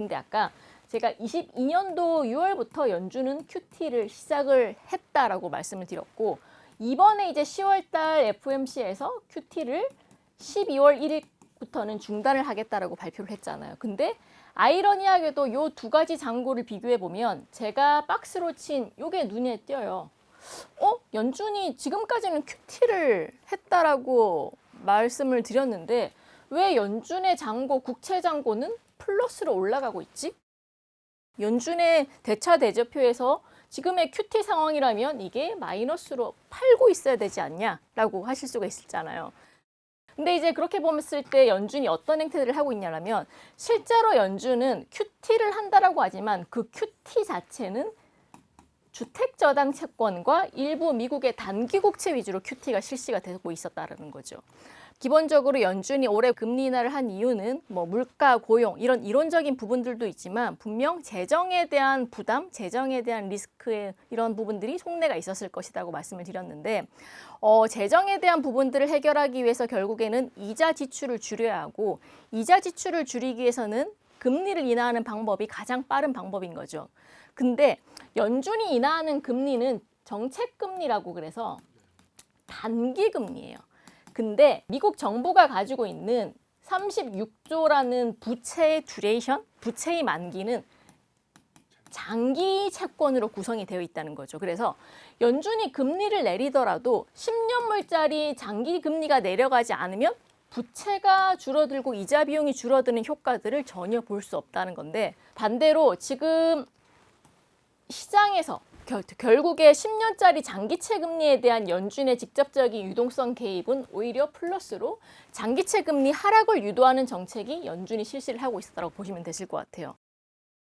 근데 아까 제가 22년도 6월부터 연준은 QT를 시작을 했다라고 말씀을 드렸고 이번에 이제 10월달 FOMC에서 QT를 12월 1일부터는 중단을 하겠다라고 발표를 했잖아요. 근데 아이러니하게도 요 두 가지 장고를 비교해 보면 제가 박스로 친 요게 눈에 띄어요. 어? 연준이 지금까지는 QT를 했다라고 말씀을 드렸는데 왜 연준의 장고, 국채 장고는 플러스로 올라가고 있지? 연준의 대차 대조표에서 지금의 QT 상황이라면 이게 마이너스로 팔고 있어야 되지 않냐라고 하실 수가 있잖아요. 근데 이제 그렇게 봤을 때 연준이 어떤 행태들을 하고 있냐면 실제로 연준은 QT를 한다라고 하지만 그 QT 자체는 주택 저당 채권과 일부 미국의 단기 국채 위주로 QT가 실시가 되고 있었다라는 거죠. 기본적으로 연준이 올해 금리 인하를 한 이유는 뭐 물가, 고용 이런 이론적인 부분들도 있지만 분명 재정에 대한 부담, 재정에 대한 리스크의 이런 부분들이 속내가 있었을 것이라고 말씀을 드렸는데 어, 재정에 대한 부분들을 해결하기 위해서 결국에는 이자 지출을 줄여야 하고 이자 지출을 줄이기 위해서는 금리를 인하하는 방법이 가장 빠른 방법인 거죠. 근데 연준이 인하하는 금리는 정책 금리라고 그래서 단기 금리예요. 근데 미국 정부가 가지고 있는 36조라는 부채의 듀레이션, 부채의 만기는 장기 채권으로 구성이 되어 있다는 거죠. 그래서 연준이 금리를 내리더라도 10년물짜리 장기 금리가 내려가지 않으면 부채가 줄어들고 이자 비용이 줄어드는 효과들을 전혀 볼 수 없다는 건데 반대로 지금 시장에서 결, 결국에 10년짜리 장기채 금리에 대한 연준의 직접적인 유동성 개입은 오히려 플러스로 장기채 금리 하락을 유도하는 정책이 연준이 실시를 하고 있었다고 보시면 되실 것 같아요.